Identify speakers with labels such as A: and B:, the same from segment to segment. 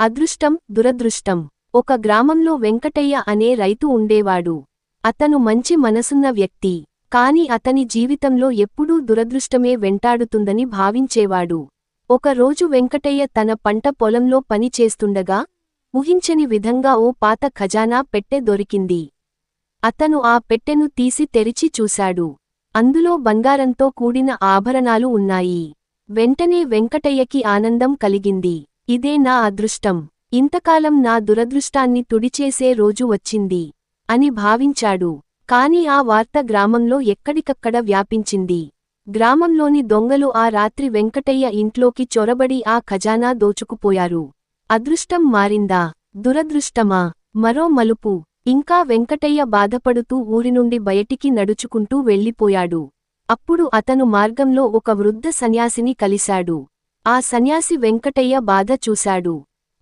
A: అదృష్టం దురదృష్టం. ఒక గ్రామంలో వెంకటయ్య అనే రైతు ఉండేవాడు. అతను మంచి మనసున్న వ్యక్తి. కాని అతని జీవితంలో ఎప్పుడూ దురదృష్టమే వెంటాడుతుందని భావించేవాడు. ఒకరోజు వెంకటయ్య తన పంట పొలంలో పనిచేస్తుండగా ఊహించని విధంగా ఓ పాత ఖజానా పెట్టె దొరికింది. అతను ఆ పెట్టెను తీసి తెరిచి చూశాడు. అందులో బంగారంతో కూడిన ఆభరణాలు ఉన్నాయి. వెంటనే వెంకటయ్యకి ఆనందం కలిగింది. ఇదే నా అదృష్టం. ఇంతకాలం నా దురదృష్టాన్ని తుడిచేసే రోజు వచ్చింది అని భావించాడు. కాని ఆ వార్త గ్రామంలో ఎక్కడికక్కడ వ్యాపించింది. గ్రామంలోని దొంగలు ఆ రాత్రి వెంకటయ్య ఇంట్లోకి చొరబడి ఆ ఖజానా దోచుకుపోయారు. అదృష్టం మారిందా? దురదృష్టమా? మరో మలుపు. ఇంకా వెంకటయ్య బాధపడుతూ ఊరి నుండి బయటికి నడుచుకుంటూ వెళ్ళిపోయాడు. అప్పుడు అతను మార్గంలో ఒక వృద్ధ సన్యాసిని కలిశాడు. ఆ సన్యాసి వెంకటయ్య బాధ చూశాడు.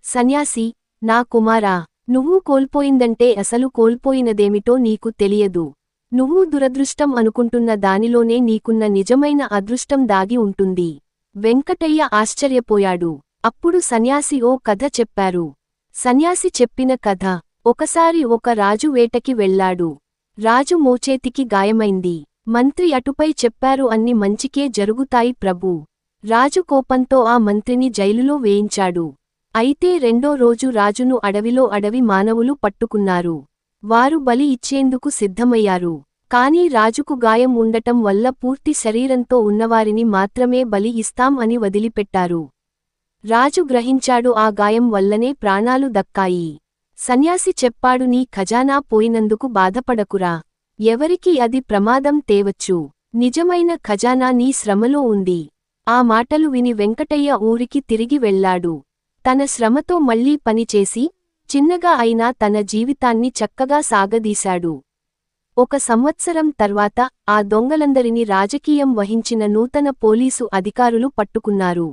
A: సన్యాసి నా కుమారా నువ్వు కోల్పోయిందంటే అసలు కోల్పోయినదేమిటో నీకు తెలియదు. నువ్వు దురదృష్టం అనుకుంటున్న దానిలోనే నీకున్న నిజమైన అదృష్టం దాగి ఉంటుంది. వెంకటయ్య ఆశ్చర్యపోయాడు. అప్పుడు సన్యాసి ఓ కథ చెప్పారు. సన్యాసి చెప్పిన కథ ఒకసారి ఒక రాజు వేటకి వెళ్ళాడు రాజు మోచేతికి గాయమైంది. మంత్రి అటుపై చెప్పారు అన్ని మంచికే జరుగుతాయి ప్రభూ. రాజు కోపంతో ఆ మంత్రిని జైలులో వేయించాడు. అయితే రెండో రోజు రాజును అడవిలో అడవి మానవులు పట్టుకున్నారు. వారు బలి ఇచ్చేందుకు సిద్ధమయ్యారు. కాని రాజుకు గాయం ఉండటం వల్ల పూర్తి శరీరంతో ఉన్నవారిని మాత్రమే బలి ఇస్తాం అని వదిలిపెట్టారు. రాజు గ్రహించాడు ఆ గాయం వల్లనే ప్రాణాలు దక్కాయి. సన్యాసి చెప్పాడు నీ ఖజానా పోయినందుకు బాధపడకురా. ఎవరికి అది ప్రమాదం తేవచ్చు. నిజమైన ఖజానా నీ శ్రమలో ఉంది. ఆ మాటలు విని వెంకటయ్య ఊరికి తిరిగి వెళ్ళాడు తన శ్రమతో మళ్ళీ పనిచేసి చిన్నగా అయినా తన జీవితాన్ని చక్కగా సాగదీశాడు. ఒక సంవత్సరం తర్వాత ఆ దొంగలందరినీ రాజకీయం వహించిన నూతన పోలీసు అధికారులు పట్టుకున్నారు.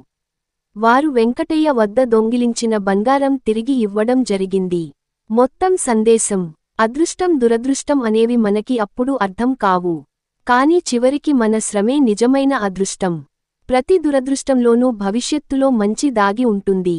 A: వారు వెంకటయ్య వద్ద దొంగిలించిన బంగారం తిరిగి ఇవ్వడం జరిగింది. మొత్తం సందేశం అదృష్టం దురదృష్టం అనేవి మనకి అప్పుడు అర్థం కావు. కాని చివరికి మన శ్రమే నిజమైన అదృష్టం. ప్రతి దురదృష్టంలోనూ భవిష్యత్తులో మంచి దాగి ఉంటుంది.